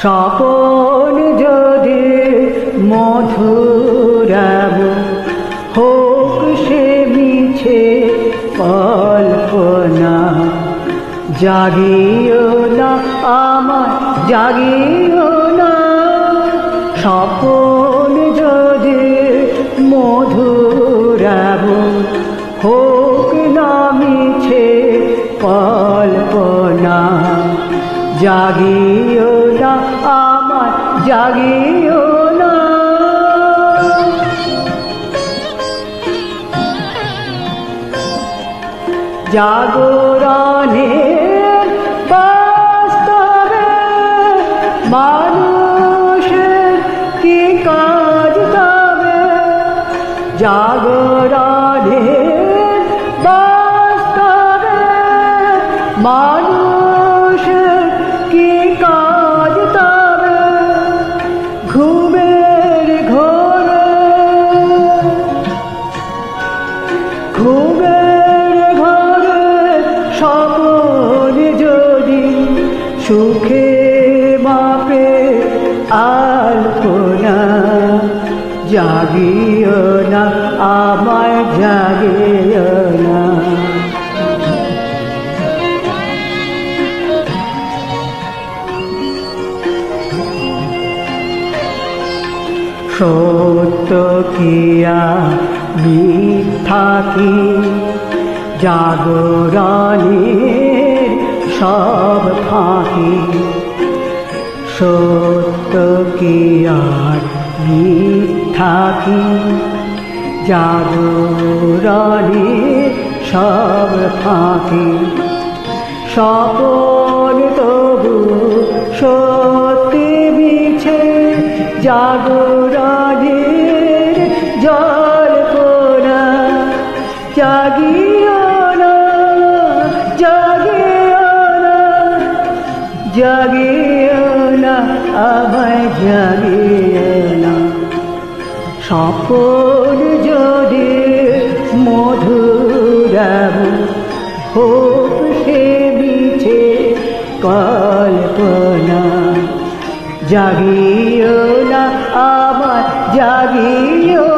স্বপন যদি মধুরাব হোক সে মিছে কল্পনা। জাগিও না আমার জাগিও না। স্বপন যদি মধুরাব হোক না মিছে কল্পনা। জাগিও না জাগিও না। জাগরণের বাস্তবে মানুষের কি কাজ তবে? জাগরণের বাস্তবে মানুষের ঘুমের ঘোরে ঘুমের ঘরে স্বপন যদি সুখে মাপে আলপনা জাগিও না আমায় জাগিও না। সত্য কিয়া মিথ্যা কি? সব ফাঁকি। সত্য মিথ্যা কি? জাগরণের সব ফাঁকি। স্বপন তবু সত্যি জাগরণের জল কোনা, জাগিও না জাগিও না না, আমায় জাগিও না। স্বপন যদি মধুরাব হোক, সে বিছে কল্পনা। জাগিও না আমার জাগিও